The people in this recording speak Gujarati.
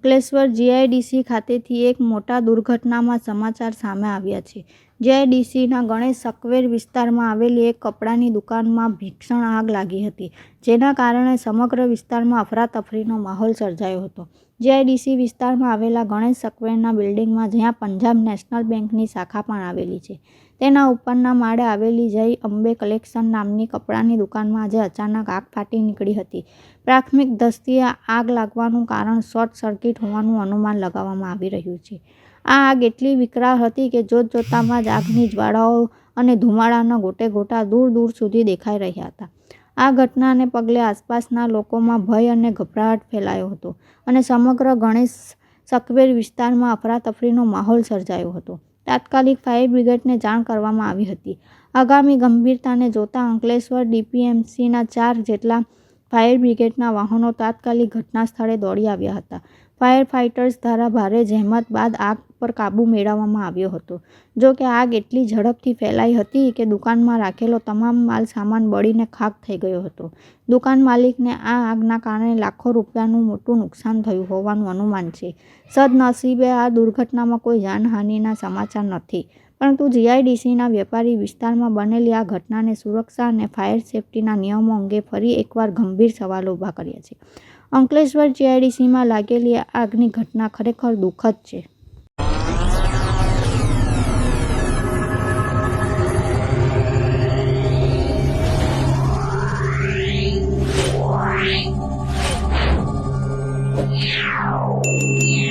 અંકલેશ્વર જીઆઈડીસી ખાતેથી એક મોટા દુર્ઘટનામાં સમાચાર સામે આવ્યા છે. જીઆઈડીસીના ગણેશ સકવેર વિસ્તારમાં આવેલી એક કપડાની દુકાનમાં ભીષણ આગ લાગી હતી. જેના કારણે સમગ્ર વિસ્તારમાં અફરાતફરીનો માહોલ સર્જાયો હતો. જીઆઈડીસી વિસ્તારમાં આવેલા ગણેશ સકવેરના બિલ્ડિંગમાં જ્યાં પંજાબ નેશનલ બેંકની શાખા પણ આવેલી છે. તેના ઉપરના માળે આવેલી જય અંબે કલેક્શન નામની કપડાની દુકાનમાં આજે અચાનક આગ ફાટી નીકળી હતી. પ્રાથમિક દ્રષ્ટિએ આગ લાગવાનું કારણ શોર્ટ સર્કિટ હોવાનું અનુમાન લગાવવામાં આવી રહ્યું છે. આ આગ એટલી વિકરાળ હતી કે જોતજોતામાં જ આગની જ્વાળાઓ અને ધુમાડાના ગોટે ગોટા દૂર દૂર સુધી દેખાઈ રહ્યા હતા. આ ઘટનાને પગલે આસપાસના લોકોમાં ભય અને ગભરાટ ફેલાયો હતો અને સમગ્ર ગણેશ સકવેર વિસ્તારમાં અફરાતફરીનો માહોલ સર્જાયો હતો. તાત્કાલિક ફાયર બ્રિગેડને જાણ કરવામાં આવી હતી. આગામી ગંભીરતાને જોતા અંકલેશ્વર ડીપીએમસીના ચાર જેટલા ફાયર બ્રિગેડના વાહનો તાત્કાલિક ઘટના સ્થળે દોડી આવ્યા હતા. ફાયર ફાઇટર્સ દ્વારા ભારે જહેમત બાદ આગ પર કાબૂ મેળવવામાં આવ્યો હતો. જો કે આગ એટલી ઝડપથી ફેલાઈ હતી કે દુકાનમાં રાખેલો તમામ માલ સામાન બળીને ખાખ થઈ ગયો હતો. દુકાન માલિકને આ આગના કારણે લાખો રૂપિયાનું મોટું નુકસાન થયું હોવાનું અનુમાન છે. સદનસીબે આ દુર્ઘટનામાં કોઈ જાનહાનિના સમાચાર નથી. પરંતુ જીઆઈડીસીના વેપારી વિસ્તારમાં બનેલી આ ઘટનાને સુરક્ષા અને ફાયર સેફટીના નિયમો અંગે ફરી એકવાર ગંભીર સવાલો ઊભા કર્યા છે. અંકલેશ્વર જીઆઈડીસીમાં લાગેલી આગની ઘટના ખરેખર દુઃખદ છે. Yeah.